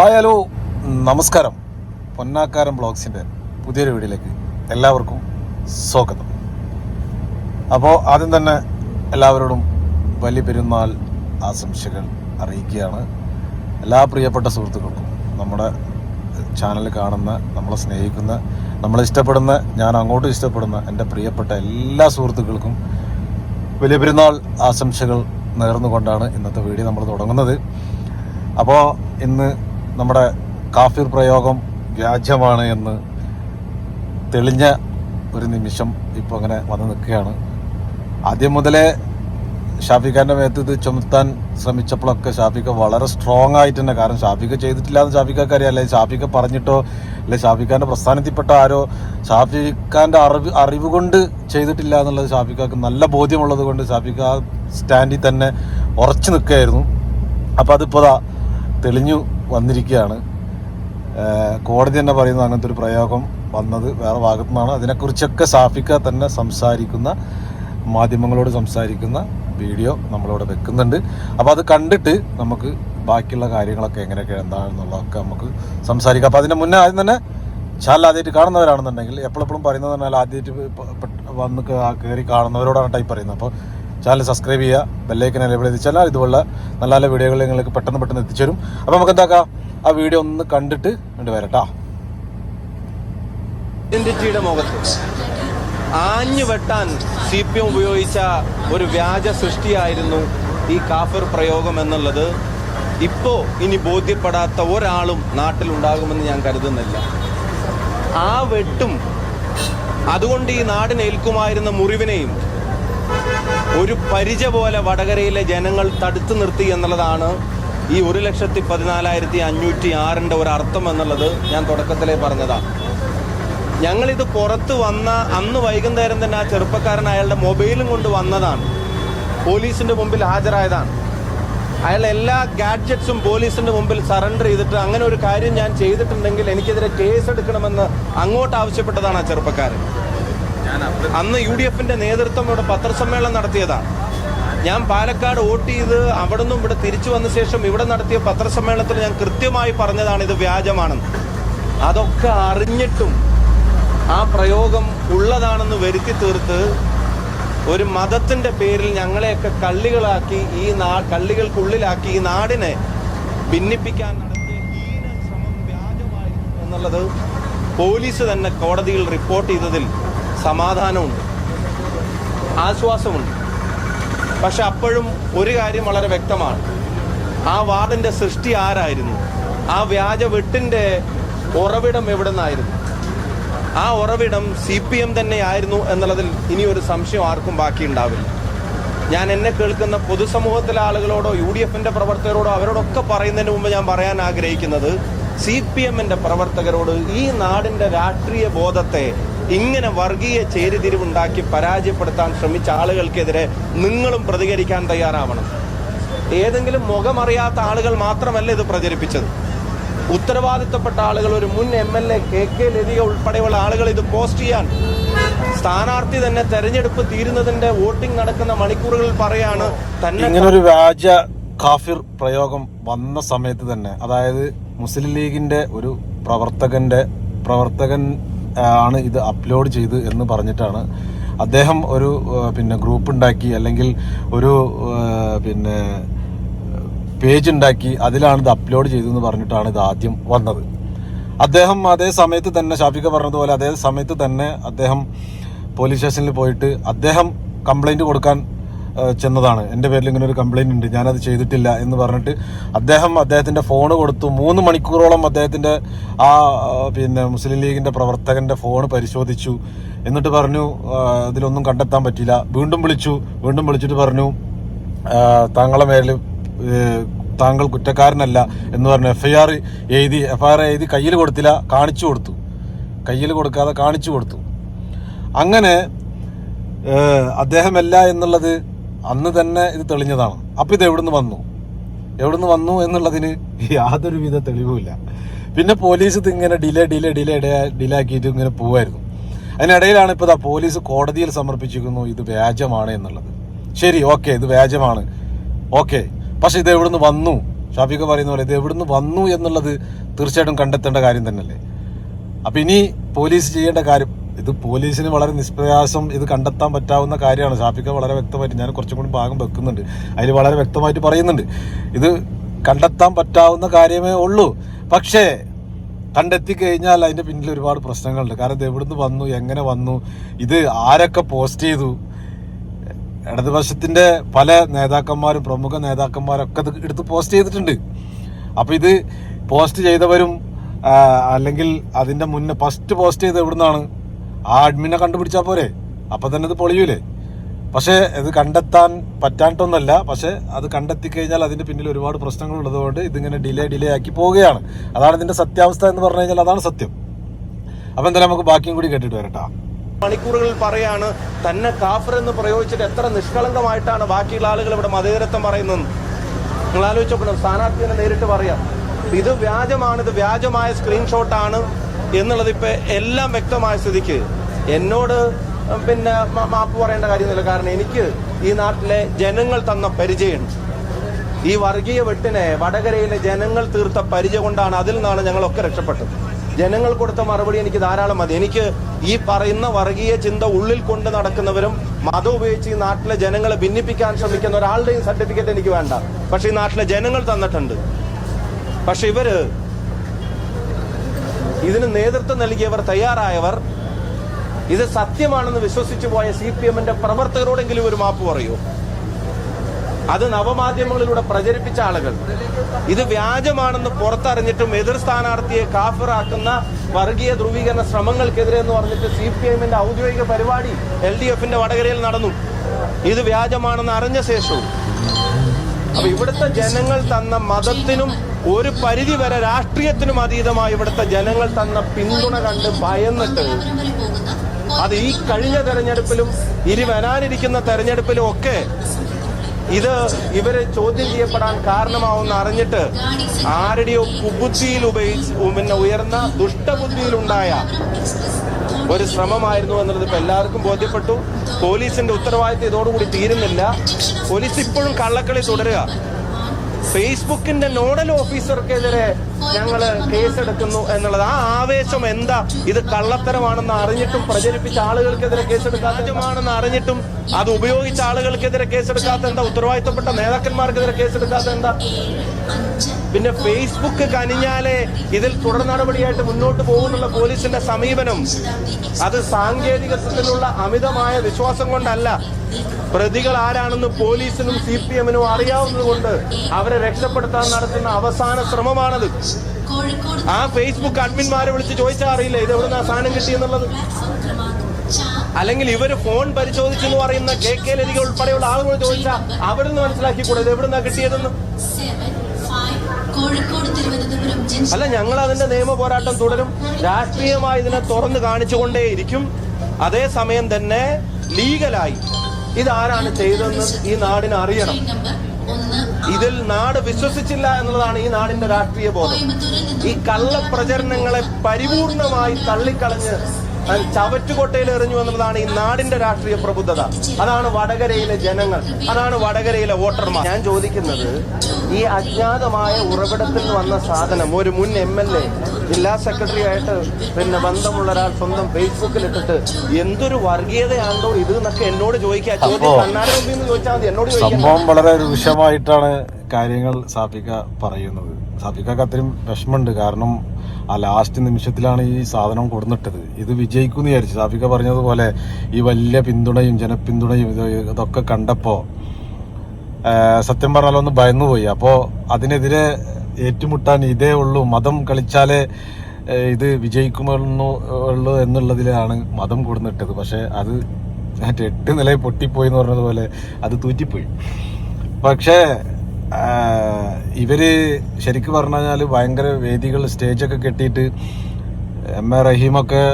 Hi hello. നമസ്കാരം. പൊന്നാക്കാരം ബ്ലോഗ്സിന്റെ പുതിയൊരു വീഡിയോയിലേക്ക് എല്ലാവർക്കും സ്വാഗതം. അപ്പോൾ ആദ്യം തന്നെ എല്ലാവരോടും വലിയ പെരുന്നാൾ ആശംസകൾ അറിയിക്കുകയാണ്. എല്ലാ പ്രിയപ്പെട്ട സുഹൃത്തുക്കൾക്കും നമ്മുടെ ചാനൽ കാണുന്ന നമ്മളെ സ്നേഹിക്കുന്ന നമ്മളെ ഇഷ്ടപ്പെടുന്ന ഞാൻ അങ്ങോട്ടും ഇഷ്ടപ്പെടുന്ന എന്റെ പ്രിയപ്പെട്ട എല്ലാ സുഹൃത്തുക്കൾക്കും വലിയ പെരുന്നാൾ ആശംസകൾ നേർന്നുകൊണ്ടാണ് ഇന്നത്തെ വീഡിയോ നമ്മൾ തുടങ്ങുന്നത്. അപ്പോൾ ഇന്ന് നമ്മുടെ കാഫിർ പ്രയോഗം വ്യാജമാണ് എന്ന് തെളിഞ്ഞ ഒരു നിമിഷം ഇപ്പോൾ അങ്ങനെ വന്നു നിൽക്കുകയാണ്. ആദ്യം മുതലേ ഷാഫിഖാന്റെ മേത്ത് ഇത് ചുമത്താൻ ശ്രമിച്ചപ്പോഴൊക്കെ ഷാഫിക്ക വളരെ സ്ട്രോങ് ആയിട്ട് തന്നെ കാരണം ഷാഫിക്ക ചെയ്തിട്ടില്ല എന്ന് ഷാഫിക്കൊക്കെ അറിയാം. അല്ലെങ്കിൽ ഷാഫിക്ക പറഞ്ഞിട്ടോ അല്ലെ ഷാഫിഖാന്റെ പ്രസ്ഥാനത്തിൽപ്പെട്ട ആരോ ഷാഫിഖാന്റെ അറിവ് അറിവ് കൊണ്ട് ചെയ്തിട്ടില്ല എന്നുള്ളത് ഷാഫിക്കാക്ക് നല്ല ബോധ്യമുള്ളത് കൊണ്ട് ഷാഫിക്ക സ്റ്റാൻഡിൽ തന്നെ ഉറച്ചു നിൽക്കുകയായിരുന്നു. അപ്പോൾ അതിപ്പോൾ തെളിഞ്ഞു. വന്നിരിക്കുകയാണ്. കോടതി തന്നെ പറയുന്നത് അങ്ങനത്തെ ഒരു പ്രയോഗം വന്നത് വേറെ ഭാഗത്തു നിന്നാണ് അതിനെക്കുറിച്ചൊക്കെ സാഫിക്ക തന്നെ സംസാരിക്കുന്ന മാധ്യമങ്ങളോട് സംസാരിക്കുന്ന വീഡിയോ നമ്മളിവിടെ വെക്കുന്നുണ്ട്. അപ്പോൾ അത് കണ്ടിട്ട് നമുക്ക് ബാക്കിയുള്ള കാര്യങ്ങളൊക്കെ എങ്ങനെയൊക്കെ എന്താണെന്നുള്ളതൊക്കെ നമുക്ക് സംസാരിക്കാം. അപ്പോൾ അതിന് മുന്നേ ആദ്യം തന്നെ ചാനൽ ആദ്യമായിട്ട് കാണുന്നവരാണെന്നുണ്ടെങ്കിൽ എപ്പോഴെപ്പോഴും പറയുന്നത് പറഞ്ഞാൽ ആദ്യമായിട്ട് വന്ന് കയറി കാണുന്നവരോടാണ് ടൈപ്പ് പറയുന്നത്. അപ്പോൾ ചാനൽ സബ്സ്ക്രൈബ് ചെയ്യുക ബെല്ലൈക്കൻ എനേബിൾ ചെയ്തിച്ചാൽ ഇതുപോലുള്ള നല്ല നല്ല വീഡിയോകൾ നിങ്ങൾക്ക് പെട്ടെന്ന് പെട്ടെന്ന് എത്തിച്ചേരും അപ്പോൾ നമുക്ക് എന്താക്കാം ആ വീഡിയോ ഒന്ന് കണ്ടിട്ട് കണ്ടു വരട്ടാ ഐഡന്റിറ്റിയുടെ മുഖത്ത് ആഞ്ഞു വെട്ടാൻ സി പി എം ഉപയോഗിച്ച ഒരു വ്യാജ സൃഷ്ടിയായിരുന്നു ഈ കാഫിർ പ്രയോഗം എന്നുള്ളത്. ഇപ്പോ ഇനി ബോധ്യപ്പെടാത്ത ഒരാളും നാട്ടിലുണ്ടാകുമെന്ന് ഞാൻ കരുതുന്നില്ല. ആ വെട്ടും അതുകൊണ്ട് ഈ നാടിനേൽക്കുമായിരുന്ന മുറിവിനെയും ഒരു പരിച പോലെ വടകരയിലെ ജനങ്ങൾ തടുത്തു നിർത്തി എന്നുള്ളതാണ് ഈ ഒരു ലക്ഷത്തി പതിനാലായിരത്തി അഞ്ഞൂറ്റി ആറിന്റെ ഒരു അർത്ഥം എന്നുള്ളത് ഞാൻ തുടക്കത്തിലേ പറഞ്ഞതാണ്. ഞങ്ങളിത് പുറത്ത് വന്ന അന്ന് വൈകുന്നേരം തന്നെ ആ ചെറുപ്പക്കാരൻ അയാളുടെ മൊബൈലും കൊണ്ട് വന്നതാണ്. പോലീസിന്റെ മുമ്പിൽ ഹാജരായതാണ്. അയാൾ എല്ലാ ഗാഡ്ജറ്റ്സും പോലീസിന്റെ മുമ്പിൽ സറണ്ടർ ചെയ്തിട്ട് അങ്ങനെ ഒരു കാര്യം ഞാൻ ചെയ്തിട്ടുണ്ടെങ്കിൽ എനിക്കെതിരെ കേസ് എടുക്കണമെന്ന് അങ്ങോട്ട് ആവശ്യപ്പെട്ടതാണ് ആ ചെറുപ്പക്കാരൻ. അന്ന് യു ഡി എഫിന്റെ നേതൃത്വം ഇവിടെ പത്രസമ്മേളനം നടത്തിയതാണ് ഞാൻ പാലക്കാട് വോട്ട് ചെയ്ത് അവിടെ നിന്നും ഇവിടെ തിരിച്ചു വന്ന ശേഷം ഇവിടെ നടത്തിയ പത്രസമ്മേളനത്തിൽ ഞാൻ കൃത്യമായി പറഞ്ഞതാണ് ഇത് വ്യാജമാണെന്ന്. അതൊക്കെ അറിഞ്ഞിട്ടും ആ പ്രയോഗം ഉള്ളതാണെന്ന് വരുത്തി തീർത്ത് ഒരു മതത്തിന്റെ പേരിൽ ഞങ്ങളെയൊക്കെ കള്ളികളാക്കി ഈ നാ കള്ളികൾക്കുള്ളിലാക്കി ഈ നാടിനെ ഭിന്നിപ്പിക്കാൻ നടത്തിയ ഹീന ശ്രമം വ്യാജമായിരുന്നു എന്നുള്ളത് പോലീസ് തന്നെ കോടതിയിൽ റിപ്പോർട്ട് ചെയ്തതിൽ സമാധാനമുണ്ട് ആശ്വാസമുണ്ട് പക്ഷെ അപ്പോഴും ഒരു കാര്യം വളരെ വ്യക്തമാണ്. ആ വാർഡിന്റെ സൃഷ്ടി ആരായിരുന്നു? ആ വ്യാജ വെട്ടിന്റെ ഉറവിടം എവിടെ നിന്നായിരുന്നു ആ ഉറവിടം സി പി എം തന്നെയായിരുന്നു എന്നുള്ളതിൽ ഇനി ഒരു സംശയം ആർക്കും ബാക്കിയുണ്ടാവില്ല. ഞാൻ എന്നെ കേൾക്കുന്ന പൊതുസമൂഹത്തിലെ ആളുകളോടോ യു ഡി എഫിന്റെ പ്രവർത്തകരോടോ അവരോടൊക്കെ പറയുന്നതിന് മുമ്പ് ഞാൻ പറയാൻ ആഗ്രഹിക്കുന്നത് സി പി എമ്മിന്റെ പ്രവർത്തകരോട് ഈ നാടിന്റെ രാഷ്ട്രീയ ബോധത്തെ ഇങ്ങനെ വർഗീയ ചേരിതിരിവുണ്ടാക്കി പരാജയപ്പെടുത്താൻ ശ്രമിച്ച ആളുകൾക്കെതിരെ നിങ്ങളും പ്രതികരിക്കാൻ തയ്യാറാവണം. ഏതെങ്കിലും മുഖമറിയാത്ത ആളുകൾ മാത്രമല്ല ഇത് പ്രചരിപ്പിച്ചത്? ഉത്തരവാദിത്തപ്പെട്ട ആളുകൾ ഒരു മുൻ M L A K K Lathika ഉൾപ്പെടെയുള്ള ആളുകൾ ഇത് പോസ്റ്റ് ചെയ്യാൻ സ്ഥാനാർത്ഥി തന്നെ തെരഞ്ഞെടുപ്പ് തീരുന്നതിന്റെ വോട്ടിംഗ് നടക്കുന്ന മണിക്കൂറുകളിൽ പറയാണ് തന്നെ ഒരു വ്യാജ കാഫിർ പ്രയോഗം വന്ന സമയത്ത് തന്നെ അതായത് മുസ്ലിം ലീഗിന്റെ ഒരു പ്രവർത്തകന്റെ പ്രവർത്തകൻ ആണ് ഇത് അപ്ലോഡ് ചെയ്ത് എന്ന് പറഞ്ഞിട്ടാണ്. അദ്ദേഹം ഒരു പിന്നെ ഗ്രൂപ്പ് ഉണ്ടാക്കി അല്ലെങ്കിൽ ഒരു പിന്നെ പേജ് ഉണ്ടാക്കി അതിലാണ് ഇത് അപ്ലോഡ് ചെയ്തതെന്ന് പറഞ്ഞിട്ടാണ് ഇത് ആദ്യം വന്നത്. അദ്ദേഹം അതേ സമയത്ത് തന്നെ ഷാഫിക്ക പറഞ്ഞതുപോലെ അതേ സമയത്ത് തന്നെ അദ്ദേഹം പോലീസ് സ്റ്റേഷനിൽ പോയിട്ട് അദ്ദേഹം കംപ്ലൈന്റ് കൊടുക്കാൻ ചെന്നതാണ്. എന്റെ പേരിൽ ഇങ്ങനെ ഒരു കംപ്ലയിന്റ് ഉണ്ട്. ഞാനത് ചെയ്തിട്ടില്ല എന്ന് പറഞ്ഞിട്ട് അദ്ദേഹം അദ്ദേഹത്തിന്റെ ഫോൺ കൊടുത്തു. മൂന്ന് മണിക്കൂറോളം അദ്ദേഹത്തിന്റെ ആ പിന്നെ മുസ്ലിം ലീഗിന്റെ പ്രവർത്തകന്റെ ഫോൺ പരിശോധിച്ചു. എന്നിട്ട് പറഞ്ഞു ഇതിലൊന്നും കണ്ടെത്താൻ പറ്റില്ല വീണ്ടും വിളിച്ചു. വീണ്ടും വിളിച്ചിട്ട് പറഞ്ഞു താങ്കളുടെ താങ്കളെ മേലിൽ താങ്കൾ കുറ്റക്കാരനല്ല എന്ന് പറഞ്ഞു. എഫ് ഐ ആർ എഴുതി എഫ് ഐ ആർ എഴുതി കയ്യിൽ കൊടുത്തില്ല കാണിച്ചു കൊടുത്തു. കയ്യിൽ കൊടുക്കാതെ കാണിച്ചു കൊടുത്തു. അങ്ങനെ അദ്ദേഹമല്ല എന്നുള്ളത് അന്ന് തന്നെ ഇത് തെളിഞ്ഞതാണ്. അപ്പം ഇത് എവിടുന്ന് വന്നു? എവിടുന്ന് വന്നു എന്നുള്ളതിന് യാതൊരു വിധ തെളിവുമില്ല. പിന്നെ പോലീസ് ഇത് ഇങ്ങനെ ഡിലേ ഡിലേ ഡിലേ ഡിലേ ആക്കിയിട്ട് ഇങ്ങനെ പോവായിരുന്നു. അതിനിടയിലാണ് ഇപ്പോൾ പോലീസ് കോടതിയിൽ സമർപ്പിച്ചിരിക്കുന്നു ഇത് വ്യാജമാണ് എന്നുള്ളത്. ശരി ഓക്കെ ഇത് വ്യാജമാണ്. ഓക്കെ പക്ഷെ ഇത് എവിടുന്ന് വന്നു? ഷാഫിക്ക് പറയുന്ന പോലെ ഇത് എവിടുന്ന് വന്നു എന്നുള്ളത് തീർച്ചയായിട്ടും കണ്ടെത്തേണ്ട കാര്യം തന്നെയല്ലേ? അപ്പം ഇനി പോലീസ് ചെയ്യേണ്ട കാര്യം ഇത് പോലീസിന് വളരെ നിഷ്പ്രയാസം ഇത് കണ്ടെത്താൻ പറ്റാവുന്ന കാര്യമാണ്. ഷാഫിക്ക വളരെ വ്യക്തമായിട്ട് ഞാൻ കുറച്ചും കൂടി ഭാഗം വെക്കുന്നുണ്ട്. അതിൽ വളരെ വ്യക്തമായിട്ട് പറയുന്നുണ്ട്. ഇത് കണ്ടെത്താൻ പറ്റാവുന്ന കാര്യമേ ഉള്ളൂ. പക്ഷേ കണ്ടെത്തി കഴിഞ്ഞാൽ അതിന്റെ പിന്നിൽ ഒരുപാട് പ്രശ്നങ്ങളുണ്ട്. കാരണം ഇത് എവിടുന്ന് വന്നു? എങ്ങനെ വന്നു? ഇത് ആരൊക്കെ പോസ്റ്റ് ചെയ്തു? ഇടതുപക്ഷത്തിന്റെ പല നേതാക്കന്മാരും പ്രമുഖ നേതാക്കന്മാരൊക്കെ എടുത്ത് പോസ്റ്റ് ചെയ്തിട്ടുണ്ട്. അപ്പോൾ ഇത് പോസ്റ്റ് ചെയ്തവരും അല്ലെങ്കിൽ അതിന്റെ മുന്നേ ഫസ്റ്റ് പോസ്റ്റ് ചെയ്ത് എവിടുന്നാണ്? ആ അഡ്മിനെ കണ്ടുപിടിച്ചാൽ പോരെ. അപ്പം തന്നെ അത് പൊളിയൂലേ. പക്ഷേ ഇത് കണ്ടെത്താൻ പറ്റാണ്ടൊന്നല്ല. പക്ഷേ അത് കണ്ടെത്തി കഴിഞ്ഞാൽ അതിന്റെ പിന്നിൽ ഒരുപാട് പ്രശ്നങ്ങൾ ഉള്ളതുകൊണ്ട് ഇതിങ്ങനെ ഡിലേ ഡിലേ ആക്കി പോവുകയാണ്. അതാണ് ഇതിന്റെ സത്യാവസ്ഥ എന്ന് പറഞ്ഞു കഴിഞ്ഞാൽ അതാണ് സത്യം. അപ്പം എന്തായാലും നമുക്ക് ബാക്കിയും കൂടി കേട്ടിട്ട് വരട്ടാ. മണിക്കൂറുകളിൽ പറയാണ് തന്നെ കാഫർ എന്ന് പ്രയോഗിച്ചിട്ട് എത്ര നിഷ്കളങ്കമായിട്ടാണ് ബാക്കിയുള്ള ആളുകൾ ഇവിടെ മതേതരത്വം പറയുന്നത് നിങ്ങൾ ആലോചിച്ചപ്പോൾ സ്ഥാനാർത്ഥിയെ നേരിട്ട് പറയാം. ഇത് വ്യാജമാണ് ഇത് വ്യാജമായ സ്ക്രീൻഷോട്ടാണ് എന്നുള്ളത് ഇപ്പൊ എല്ലാം വ്യക്തമായ സ്ഥിതിക്ക്. എന്നോട് പിന്നെ മാപ്പ് പറയേണ്ട കാര്യമൊന്നുമില്ല. കാരണം എനിക്ക് ഈ നാട്ടിലെ ജനങ്ങൾ തന്ന പരിചയമുണ്ട് ഈ വർഗീയ വെട്ടിനെ വടകരയിലെ ജനങ്ങൾ തീർത്ത പരിചയം കൊണ്ടാണ് അതിൽ നിന്നാണ് ഞങ്ങളൊക്കെ രക്ഷപ്പെട്ടത്. ജനങ്ങൾ കൊടുത്ത മറുപടി എനിക്ക് ധാരാളം മതി. എനിക്ക് ഈ പറയുന്ന വർഗീയ ചിന്ത ഉള്ളിൽ കൊണ്ട് നടക്കുന്നവരും മതം ഉപയോഗിച്ച് ഈ നാട്ടിലെ ജനങ്ങളെ ഭിന്നിപ്പിക്കാൻ ശ്രമിക്കുന്ന ഒരാളുടെയും സർട്ടിഫിക്കറ്റ് എനിക്ക് വേണ്ട. പക്ഷെ ഈ നാട്ടിലെ ജനങ്ങൾ തന്നിട്ടുണ്ട്. പക്ഷെ ഇവർ ഇതിന് നേതൃത്വം നൽകിയവർ തയ്യാറായവർ. ഇത് സത്യമാണെന്ന് വിശ്വസിച്ചു പോയ സി പി എമ്മിന്റെ പ്രവർത്തകരോടെങ്കിലും ഒരു മാപ്പ് പറയൂ. അത് നവമാധ്യമങ്ങളിലൂടെ പ്രചരിപ്പിച്ച ആളുകൾ. ഇത് വ്യാജമാണെന്ന് പുറത്തറിഞ്ഞിട്ടും എതിർ സ്ഥാനാർത്ഥിയെ കാഫിറാക്കുന്ന വർഗീയ ധ്രുവീകരണ ശ്രമങ്ങൾക്കെതിരെ എന്ന് പറഞ്ഞിട്ട് സി പി എമ്മിന്റെ ഔദ്യോഗിക പരിപാടി എൽ ഡി എഫിന്റെ വടകരയിൽ നടന്നു. ഇത് വ്യാജമാണെന്ന് അറിഞ്ഞ ശേഷവും. അപ്പൊ ഇവിടുത്തെ ജനങ്ങൾ തന്ന മതത്തിനും ഒരു പരിധി വരെ രാഷ്ട്രീയത്തിനും അതീതമായി ഇവിടുത്തെ ജനങ്ങൾ തന്ന പിന്തുണ കണ്ട് ഭയന്നിട്ട് അത് ഈ കഴിഞ്ഞ തെരഞ്ഞെടുപ്പിലും ഇനി വരാനിരിക്കുന്ന തെരഞ്ഞെടുപ്പിലും ഒക്കെ ഇത് ഇവർ ചോദ്യം ചെയ്യപ്പെടാൻ കാരണമാവുന്ന അറിഞ്ഞിട്ട് ആരുടെയോ കുബുദ്ധിയിൽ ഉപയോഗിച്ച് പിന്നെ ഉയർന്ന ദുഷ്ടബുദ്ധിയിലുണ്ടായ ഒരു ശ്രമമായിരുന്നു എന്നുള്ളത് ഇപ്പൊ എല്ലാവർക്കും ബോധ്യപ്പെട്ടു. പോലീസിന്റെ ഉത്തരവാദിത്വം ഇതോടുകൂടി തീരുന്നില്ല. പോലീസ് ഇപ്പോഴും കള്ളക്കളി തുടരുക. ഫേസ്ബുക്കിന്റെ നോഡൽ ഓഫീസർക്കെതിരെ ഞങ്ങൾ കേസെടുക്കുന്നു എന്നുള്ളത്. ആ ആവേശം എന്താ? ഇത് കള്ളത്തരമാണെന്ന് അറിഞ്ഞിട്ടും പ്രചരിപ്പിച്ച ആളുകൾക്കെതിരെ കേസെടുക്കാത്തതുമാണെന്ന് അറിഞ്ഞിട്ടും അത് ഉപയോഗിച്ച ആളുകൾക്കെതിരെ കേസെടുക്കാത്ത എന്താ? ഉത്തരവാദിത്തപ്പെട്ട നേതാക്കന്മാർക്കെതിരെ കേസെടുക്കാത്ത എന്താ? പിന്നെ ഫേസ്ബുക്ക് കനിഞ്ഞാലേ ഇതിൽ തുടർ നടപടിയായിട്ട് മുന്നോട്ട് പോകുന്നുള്ള പോലീസിന്റെ സമീപനം അത് സാങ്കേതികത്വത്തിലുള്ള അമിതമായ വിശ്വാസം കൊണ്ടല്ല. പ്രതികൾ ആരാണെന്ന് പോലീസിനും സി പി എമ്മിനും അറിയാവുന്നത് കൊണ്ട് അവരെ രക്ഷപ്പെടുത്താൻ നടത്തുന്ന അവസാന ശ്രമമാണത്. ആ ഫേസ്ബുക്ക് അഡ്മിന്മാരെ വിളിച്ച് ചോദിച്ചാൽ അറിയില്ല. ഇത് എവിടുന്ന സാധനം കിട്ടിയെന്നുള്ളത് അല്ലെങ്കിൽ ഇവർ ഫോൺ പരിശോധിച്ചു എന്ന് പറയുന്ന കെ കെ ലതിക ഉൾപ്പെടെയുള്ള ആളുകൾ ചോദിച്ചാൽ അവരൊന്ന് മനസ്സിലാക്കി കൂടെ ഇത് എവിടുന്നാ കിട്ടിയതെന്ന്? അല്ല ഞങ്ങൾ അതിന്റെ നിയമ പോരാട്ടം തുടരും. രാഷ്ട്രീയമായി ഇതിനെ തുറന്നു കാണിച്ചുകൊണ്ടേയിരിക്കും. അതേസമയം തന്നെ ലീഗലായി. ഇതാരാണ് ചെയ്തതെന്ന് ഈ നാടിന് അറിയണം. ഇതിൽ നാട് വിശ്വസിച്ചില്ല എന്നുള്ളതാണ് ഈ നാടിന്റെ രാഷ്ട്രീയ ബോധം. ഈ കള്ള ഈ കള്ളപ്രചരണങ്ങളെ പരിപൂർണമായി തള്ളിക്കളഞ്ഞ് ചവറ്റുകൊട്ടയിൽ എറിഞ്ഞു എന്നുള്ളതാണ് ഈ നാടിന്റെ രാഷ്ട്രീയ പ്രബുദ്ധത. അതാണ് വടകരയിലെ ജനങ്ങൾ അതാണ് വടകരയിലെ വോട്ടർമാർ. ഞാൻ ചോദിക്കുന്നത് ഈ അജ്ഞാതമായ ഉറവിടത്തിൽ വന്ന സാധനം ഒരു മുൻ എം എൽ എ ജില്ലാ സെക്രട്ടറി ആയിട്ട് പിന്നെ ബന്ധമുള്ള ഒരാൾ സ്വന്തം ഫേസ്ബുക്കിൽ ഇട്ടിട്ട് എന്തൊരു വർഗീയതയാണോ ഇത് എന്നൊക്കെ എന്നോട് ചോദിക്കുക. ചോദ്യം അപ്പോ- കണ്ണാടി മുമ്പിൽ നിന്ന് ചോദിച്ചാൽ മതി. എന്നോട് സംഭവം വളരെ രൂക്ഷമായിട്ടാണ് കാര്യങ്ങൾ സാഫിക പറയുന്നത്. സാഫിക്കക്ക് അത്രയും വിഷമമുണ്ട്. കാരണം ആ ലാസ്റ്റ് നിമിഷത്തിലാണ് ഈ സാധനം കൊടുന്നിട്ടത്. ഇത് വിജയിക്കും എന്ന് വിചാരിച്ചു. സാഫിക്ക പറഞ്ഞതുപോലെ ഈ വലിയ പിന്തുണയും ജനപിന്തുണയും ഇത് ഇതൊക്കെ കണ്ടപ്പോൾ സത്യം പറഞ്ഞാലൊന്ന് ഭയന്നുപോയി. അപ്പോൾ അതിനെതിരെ ഏറ്റുമുട്ടാൻ ഇതേ ഉള്ളൂ. മതം കളിച്ചാലേ ഇത് വിജയിക്കുമെന്നു ഉള്ളൂ എന്നുള്ളതിലാണ് മതം കൊടുന്നിട്ടത്. പക്ഷെ അത് മറ്റേ എട്ട് നിലയിൽ പൊട്ടിപ്പോയി എന്ന് പറഞ്ഞതുപോലെ അത് തൂറ്റിപ്പോയി. പക്ഷേ ഇവർ ശരിക്കും പറഞ്ഞു കഴിഞ്ഞാൽ ഭയങ്കര വേദികൾ സ്റ്റേജൊക്കെ കെട്ടിയിട്ട് എം എ റഹീമൊക്കെ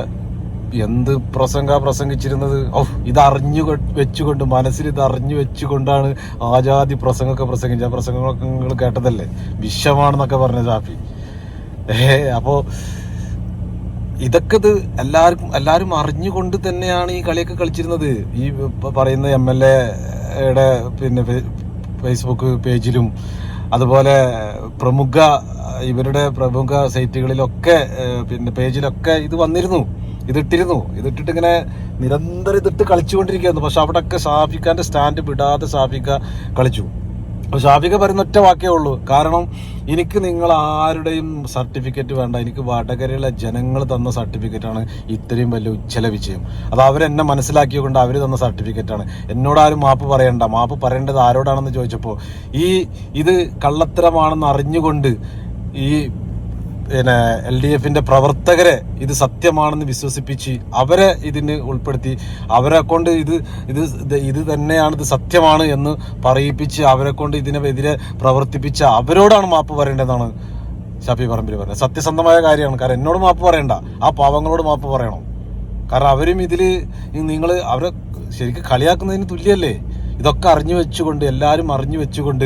എന്ത് പ്രസംഗ പ്രസംഗിച്ചിരുന്നത്? ഓ ഇത് അറിഞ്ഞു വെച്ചുകൊണ്ട് മനസ്സിൽ ഇത് അറിഞ്ഞു വെച്ചുകൊണ്ടാണ് ആജാതി പ്രസംഗമൊക്കെ പ്രസംഗിച്ച പ്രസംഗങ്ങളൊക്കെ നിങ്ങൾ കേട്ടതല്ലേ? വിഷമാണെന്നൊക്കെ പറഞ്ഞ ഷാഫി ഏ അപ്പോ ഇതൊക്കെ ഇത് എല്ലാവർക്കും എല്ലാവരും അറിഞ്ഞുകൊണ്ട് തന്നെയാണ് ഈ കളിയൊക്കെ കളിച്ചിരുന്നത്. ഈ പറയുന്ന എം എൽ എയുടെ പിന്നെ ഫേസ്ബുക്ക് പേജിലും അതുപോലെ പ്രമുഖ ഇവരുടെ പ്രമുഖ സൈറ്റുകളിലൊക്കെ പിന്നെ പേജിലൊക്കെ ഇത് വന്നിരുന്നു. ഇതിട്ടിരുന്നു. ഇതിട്ടിട്ട് ഇങ്ങനെ നിരന്തരം ഇതിട്ട് കളിച്ചുകൊണ്ടിരിക്കുകയായിരുന്നു. പക്ഷെ അവിടെയൊക്കെ ഷാഫിഖാന്റെ സ്റ്റാൻഡ് വിടാതെ ഷാഫിക്ക കളിച്ചു. അപ്പോൾ ഷാഫിക പറയുന്ന ഒറ്റ വാക്കേ ഉള്ളൂ. കാരണം എനിക്ക് നിങ്ങൾ ആരുടെയും സർട്ടിഫിക്കറ്റ് വേണ്ട. എനിക്ക് വടകരയിലെ ജനങ്ങൾ തന്ന സർട്ടിഫിക്കറ്റാണ് ഇത്രയും വലിയ ഉജ്ജ്വല വിജയം. അത് അവരെന്നെ മനസ്സിലാക്കിയതുകൊണ്ട് അവർ തന്ന സർട്ടിഫിക്കറ്റാണ് എന്നോട് ആരും മാപ്പ് പറയണ്ട. മാപ്പ് പറയേണ്ടത് ആരോടാണെന്ന് ചോദിച്ചപ്പോൾ ഈ ഇത് കള്ളത്തരമാണെന്ന് അറിഞ്ഞുകൊണ്ട് ഈ പിന്നെ എൽ ഡി എഫിന്റെ പ്രവർത്തകരെ ഇത് സത്യമാണെന്ന് വിശ്വസിപ്പിച്ച് അവരെ ഇതിന് ഉൾപ്പെടുത്തി അവരെ കൊണ്ട് ഇത് ഇത് ഇത് തന്നെയാണ് ഇത് സത്യമാണ് എന്ന് പറയിപ്പിച്ച് അവരെ കൊണ്ട് ഇതിനെതിരെ പ്രവർത്തിപ്പിച്ച അവരോടാണ് മാപ്പ് പറയേണ്ടതാണ് ഷാഫി പറമ്പിൽ പറഞ്ഞത്. സത്യസന്ധമായ കാര്യമാണ്. കാരണം എന്നോട് മാപ്പ് പറയണ്ട. ആ പാവങ്ങളോട് മാപ്പ് പറയണം. കാരണം അവരും ഇതിൽ നിങ്ങൾ അവരെ ശരിക്കും കളിയാക്കുന്നതിന് തുല്യല്ലേ? ഇതൊക്കെ അറിഞ്ഞു വെച്ചുകൊണ്ട് എല്ലാവരും അറിഞ്ഞു വെച്ചുകൊണ്ട്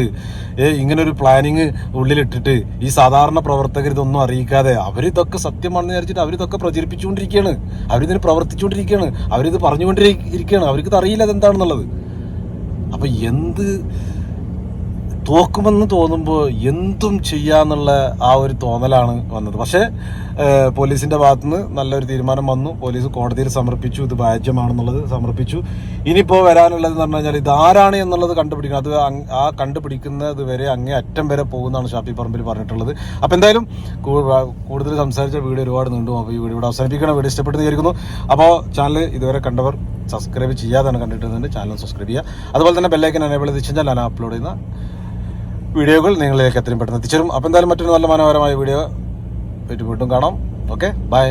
ഇങ്ങനൊരു പ്ലാനിങ് ഉള്ളിലിട്ടിട്ട് ഈ സാധാരണ പ്രവർത്തകർ ഇതൊന്നും അറിയിക്കാതെ അവരിതൊക്കെ സത്യമാണെന്ന് വിചാരിച്ചിട്ട് അവരിതൊക്കെ പ്രചരിപ്പിച്ചുകൊണ്ടിരിക്കുകയാണ്. അവരിതിന് പ്രവർത്തിച്ചുകൊണ്ടിരിക്കുകയാണ്. അവരിത് പറഞ്ഞുകൊണ്ടിരിക്കുകയാണ് അവർക്കിത് അറിയില്ല അതെന്താണെന്നുള്ളത്. അപ്പൊ എന്ത് തോക്കുമെന്ന് തോന്നുമ്പോൾ എന്തും ചെയ്യാന്നുള്ള ആ ഒരു തോന്നലാണ് വന്നത്. പക്ഷേ പോലീസിന്റെ ഭാഗത്തുനിന്ന് നല്ലൊരു തീരുമാനം വന്നു. പോലീസ് കോടതിയിൽ സമർപ്പിച്ചു. ഇത് വ്യാജ്യമാണെന്നുള്ളത് സമർപ്പിച്ചു. ഇനിയിപ്പോൾ വരാനുള്ളത് എന്ന് പറഞ്ഞു കഴിഞ്ഞാൽ ഇതാരാണ് എന്നുള്ളത് കണ്ടുപിടിക്കണം. അത് ആ കണ്ടുപിടിക്കുന്നത് വരെ അങ്ങേ അറ്റം വരെ പോകുന്നതാണ് ഷാഫി പറമ്പിൽ പറഞ്ഞിട്ടുള്ളത്. അപ്പോൾ എന്തായാലും കൂടുതൽ സംസാരിച്ച വീഡിയോ ഒരുപാട് നീണ്ടു അപ്പോൾ ഈ വീഡിയോ ഇവിടെ അവസാനിപ്പിക്കണം വീഡിയോ ഇഷ്ടപ്പെട്ടു വിചാരിക്കുന്നു. അപ്പോൾ ചാനൽ ഇതുവരെ കണ്ടവർ സബ്സ്ക്രൈബ് ചെയ്യാതാണ് കണ്ടിട്ടുണ്ടെങ്കിൽ ചാനൽ സബ്സ്ക്രൈബ് ചെയ്യുക. അതുപോലെ തന്നെ ബെല്ലൈക്കൻ എനേബിൾ ചെയ്ത് കഴിഞ്ഞാൽ ഞാൻ അപ്ലോഡ് ചെയ്യുന്ന വീഡിയോകൾ നിങ്ങളിലേക്ക് എത്രയും പെട്ടെന്ന് എത്തിച്ചേരും. അപ്പോൾ എന്തായാലും മറ്റൊരു നല്ല മനോഹരമായ വീഡിയോ വീണ്ടും കാണാം. Okay bye